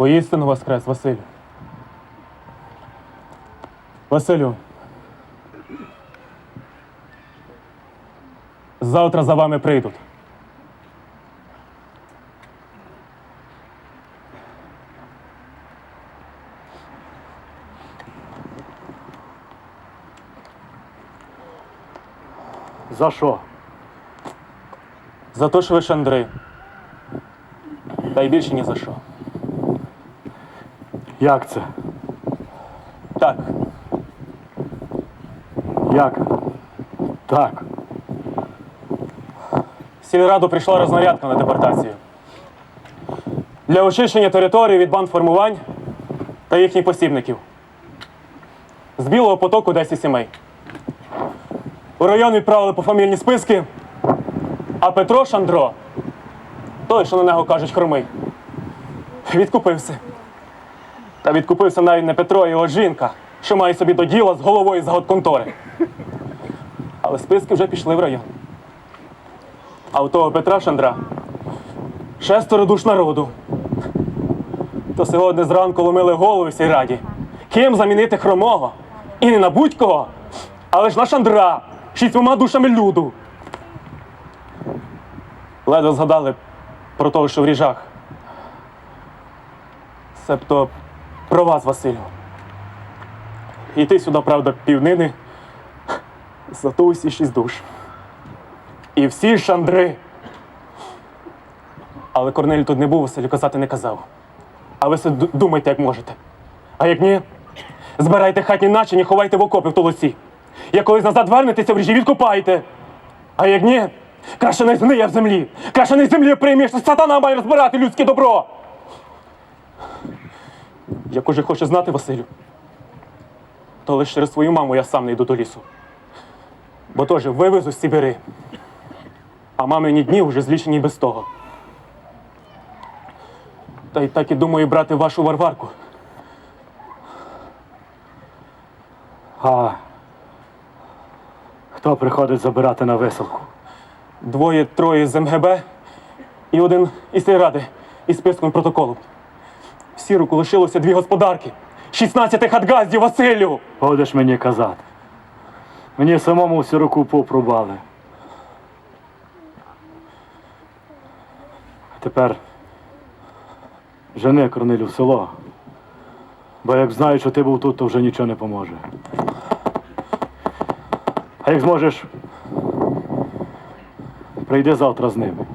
Воістину воскрес, Василю. Василю. Завтра за вами прийдуть. За що? За те, що ви шандри. Та й більше ні за що. Як це? Так, Як? Так. в сільраду прийшла рознарядка на депортацію. Для очищення території від бандформувань та їхніх посібників. З білого потоку 10 сімей. У район відправили пофамільні списки, а Петро Шандро, той, що на нього кажуть хромий, відкупився. Та відкупився навіть не Петро, а його жінка, що має собі до діла з головою заготконтори. Але списки вже пішли в район. А у того Петра Шандра шестеро душ народу. То сьогодні зранку ломили голови всій раді. Ким замінити хромого? І не на будь-кого, але ж на Шандра, шістьма душами люду. Ледве згадали про того, що в ріжах. Себто про вас, Василю. Йти сюди, правда, півнини, зато усі шість душ. І всі шандри. Але Корнель тут не був, Василю казати не казав. А ви все ду- думайте, як можете. А як ні, збирайте хатні начині, ховайте в окопи в толоці. Як колись назад вернетеся в ріжі, відкопайте. А як ні, краще не згниє в землі. Краще не в землі приймеш, сатана має розбирати людське добро. Як уже хоче знати, Василю, то лише через свою маму я сам не йду до лісу. Бо теж вивезу з Сибири. А мамині дні вже злічені без того. Та й так і думаю брати вашу варварку. А хто приходить забирати на висилку? Двоє-троє з МГБ і один із сільради із списком протоколу. В сіруку лишилося дві господарки. 16 хатгаздів Василю! Будеш мені казати. Мені самому всю руку попрубали. А тепер жени Корнилю в село. Бо як знають, що ти був тут, то вже нічого не поможе. А як зможеш, прийди завтра з ними.